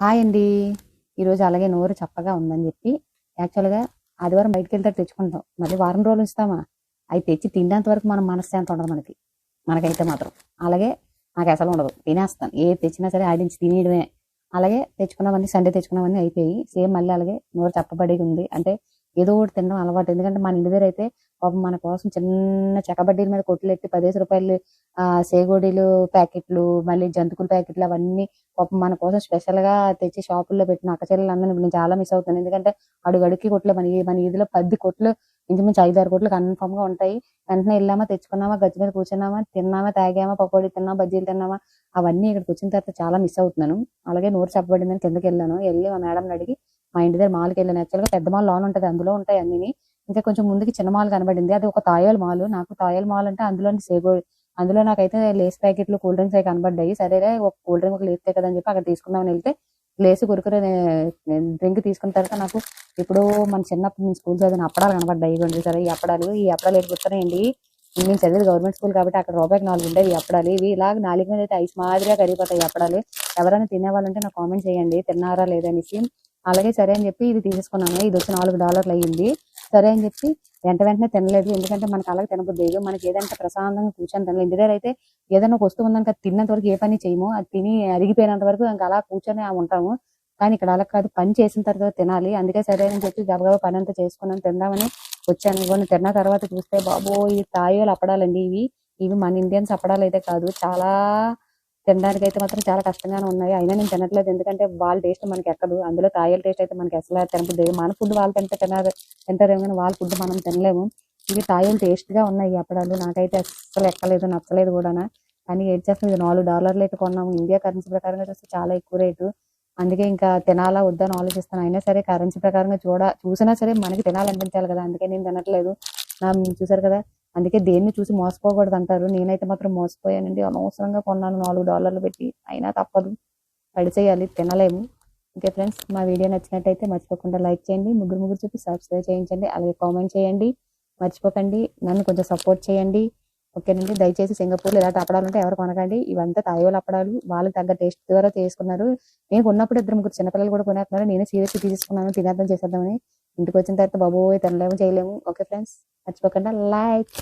Hi అండి. ఈరోజు అలాగే నోరు చప్పగా ఉందని చెప్పి యాక్చువల్గా ఆదివారం బయటికి వెళ్తే తెచ్చుకుంటాం. మళ్ళీ వారం రోజులు ఇస్తామా? అవి తెచ్చి తినేంత వరకు మనం మనశ్శాంతి ఉండదు మనకి. మనకైతే మాత్రం. అలాగే నాకు అసలు ఉండదు. తినేస్తాను. ఏ తెచ్చినా సరే ఆడించి తినేయడమే. అలాగే తెచ్చుకున్నవన్నీ సండే తెచ్చుకున్నవన్నీ అయిపోయి సేమ్ మళ్ళీ అలాగే నోరు చప్పబడి ఉంది. అంటే ఏదో ఒకటి తినడం అలవాటు. ఎందుకంటే మన ఇంటి దగ్గర అయితే పాపం మన కోసం చిన్న చెక్కబడ్డీల మీద కొట్లెట్టి పదిహేను రూపాయలు ఆ సేగోడీలు ప్యాకెట్లు మళ్ళీ జంతుకుల ప్యాకెట్లు అవన్నీ పాపం మన కోసం స్పెషల్గా తెచ్చి షాపుల్లో పెట్టిన అక్కచెల్లెలు అందరూ నేను చాలా మిస్ అవుతాను ఎందుకంటే అడుగడుక్కి కొట్లు మన మన ఈదిలో పది కొట్లు ఇంచుమించు ఐదు ఆరు కొట్లు కన్ఫర్మ్గా ఉంటాయి. వెంటనే వెళ్ళామా తెచ్చుకున్నామా గజ్జి మీద కూర్చున్నామా తిన్నామా తాగామా పకోడీ తిన్నామా బజ్జీలు తిన్నామా అవన్నీ ఇక్కడికి వచ్చిన తర్వాత చాలా మిస్ అవుతున్నాను. అలాగే నోరు చెప్పబడిందని కిందకి వెళ్ళాను. వెళ్ళి మా మేడం అడిగి మా ఇంటి దగ్గర మాల్కి వెళ్ళాను యాక్చువల్గా పెద్ద మాల్ లోన్ ఉంటుంది అందులో ఉంటాయి అన్ని ఇంకా కొంచెం ముందుకి చిన్న మాల్ కనబడింది. అది ఒక తాయల్ మాల్. నాకు తాయల్ మాల్ అంటే అందులో సేగో అందులో నాకైతే లేస్ ప్యాకెట్లు కూల్ డ్రింక్స్ అవి కనబడ్డాయి. సరేలే ఒక కూల్ డ్రింక్ ఒక లేస్తే కదా అని చెప్పి అక్కడ తీసుకుందామని వెళ్తే లేసు కురుకురే డ్రింక్ తీసుకున్న తర్వాత నాకు ఇప్పుడు మన చిన్నప్పుడు నేను స్కూల్ చదివిన అప్పడాలు కనబడ్డాయి. ఇవ్వండి సరే ఈ అప్పడాలు ఈ అప్పడాలు ఎటు గుర్తున్నాయండి నేను చదివేది గవర్నమెంట్ స్కూల్ కాబట్టి అక్కడ రూపాయికి నాలుగు ఉండేవి అప్పడాలి అప్పడాలు. ఇవి ఇలా నాలుగు మీద అయితే ఐస్ మాదిరిగా కరిగిపోతాయి అప్పడాలి. ఎవరైనా ఎవరైనా తినేవాళ్ళంటే నాకు కామెంట్ చేయండి. తిన్నారా లేదనేసి అలాగే సరే అని చెప్పి ఇది తీసేసుకున్నాను. ఇది వచ్చి నాలుగు డాలర్లు అయ్యింది. సరే అని చెప్పి వెంట వెంటనే తినలేదు. ఎందుకంటే మనకి అలాగే తినబుద్ది లేదు. మనకి ఏదంటే ప్రశాంతంగా కూర్చొని తినలేదు. ఇంటి దగ్గర అయితే ఏదైనా ఒక వస్తువు ఉందనుక తిన్నంత వరకు ఏ పని చేయము. అది తిని అరిగిపోయినంత వరకు ఇంకా అలా కూర్చొని ఉంటాము. కానీ ఇక్కడ అలా కాదు. పని చేసిన తర్వాత తినాలి. అందుకే సరే అని చెప్పి గబగబా పని అంతా చేసుకున్నాను. తిందామని వచ్చాను. ఇవ్వండి తిన్న తర్వాత చూస్తే బాబో ఈ తాయోలు అప్పడాలండి ఇవి. ఇవి మన ఇండియన్స్ అప్పడాలు అయితే కాదు. చాలా తినడానికి అయితే మాత్రం చాలా కష్టంగానే ఉన్నాయి. అయినా నేను తినట్లేదు. ఎందుకంటే వాళ్ళ టేస్ట్ మనకి ఎక్కదు. అందులో తాయల టేస్ట్ అయితే మనకి అసలు తినబుద్ది మన ఫుడ్ వాళ్ళు తింటే తినారు తింటారేమో కానీ వాళ్ళ ఫుడ్ మనం తినలేము. ఇవి తాయలు టేస్ట్గా ఉన్నాయి అప్పడాలు. నాకైతే అస్సలు ఎక్కలేదు నచ్చలేదు కూడా కానీ ఏం చేస్తుంది ఇది నాలుగు డాలర్లు అయితే కొన్నాము ఇండియా కరెన్సీ ప్రకారంగా చూస్తే చాలా ఎక్కువ రేటు. అందుకే ఇంకా తినాలా వద్దని ఆలోచిస్తాను. అయినా సరే కరెన్సీ ప్రకారంగా చూడ చూసినా సరే మనకి తినాలనిపించాలి కదా. అందుకే నేను తినట్లేదు. నా చూసారు కదా అందుకే దేన్ని చూసి మోసపోకూడదు అంటారు నేనైతే మాత్రం మోసపోయానండి. అనవసరంగా కొన్నాను నాలుగు డాలర్లు పెట్టి. అయినా తప్పదు. పడిచేయాలి తినలేము. ఓకే ఫ్రెండ్స్ మా వీడియో నచ్చినట్టయితే మర్చిపోకుండా లైక్ చేయండి. ముగ్గురు ముగ్గురు చూపి సబ్స్క్రైబ్ చేయించండి. అలాగే కామెంట్ చేయండి. మర్చిపోకండి. నన్ను కొంచెం సపోర్ట్ చేయండి. ఓకేనండి. దయచేసి సింగపూర్లో ఇలాంటి అప్పడాలు ఉంటే ఎవరు కొనకండి. ఇవంతా తాయోలు అప్పడాలు. వాళ్ళకి తగ్గ టేస్ట్ ద్వారా చేసుకున్నారు. నేను కొన్నప్పుడు ఇద్దరు ముగ్గురు చిన్నపిల్లలు కూడా కొనేస్తున్నారు. నేనే సీరియస్ తీసుకున్నాను తినేద్దాం చేసేద్దామని. ఇంటికి వచ్చిన తర్వాత బాబోయ్ తినలేము చేయలేము. ఓకే ఫ్రెండ్స్ మర్చిపోకుండా లైక్